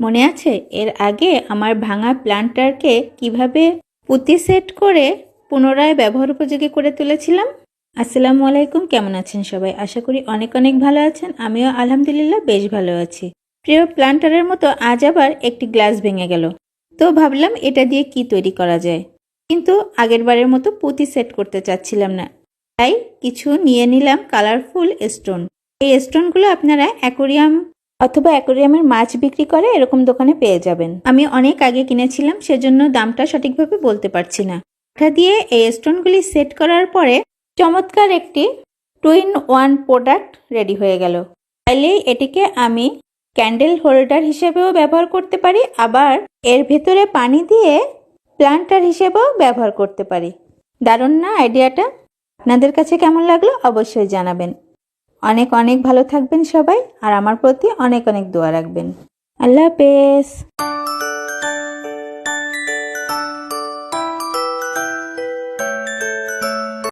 মনে আছে? এর আগে আমার ভাঙা প্লান্টারকে কীভাবে পুঁতি সেট করে পুনরায় ব্যবহার উপযোগী করে তুলেছিলাম? আসসালামু আলাইকুম, কেমন আছেন সবাই? আশা করি অনেক অনেক ভালো আছেন। আমিও আলহামদুলিল্লাহ বেশ ভালো আছি। প্রিয় প্লান্টারের মতো আজ আবার একটি গ্লাস ভেঙে গেল। তো ভাবলাম এটা দিয়ে কি তৈরি করা যায়? কিন্তু আগের বারের মতো পুঁতি সেট করতে চাচ্ছিলাম না। তাই কিছু নিয়ে নিলাম কালারফুল স্টোন। এই স্টোনগুলো আপনারা অ্যাকোরিয়াম অথবা অ্যাকোরিয়ামের মাছ বিক্রি করে এরকম দোকানে পেয়ে যাবেন। আমি অনেক আগে কিনেছিলাম, সেজন্য দামটা সঠিকভাবে বলতে পারছি না। এটা দিয়ে এই স্টোনগুলি সেট করার পরে চমৎকার একটি two in one product ready হয়ে গেল। চাইলেই এটিকে আমি ক্যান্ডেল হোল্ডার হিসেবেও ব্যবহার করতে পারি, আবার এর ভেতরে পানি দিয়ে প্লান্টার হিসেবেও ব্যবহার করতে পারি। দারুণ না আইডিয়াটা? আপনাদের কাছে কেমন লাগল অবশ্যই জানাবেন। অনেক অনেক ভালো থাকবেন সবাই আর আমার প্রতি অনেক অনেক দোয়া রাখবেন। আল্লাহ হাফেজ।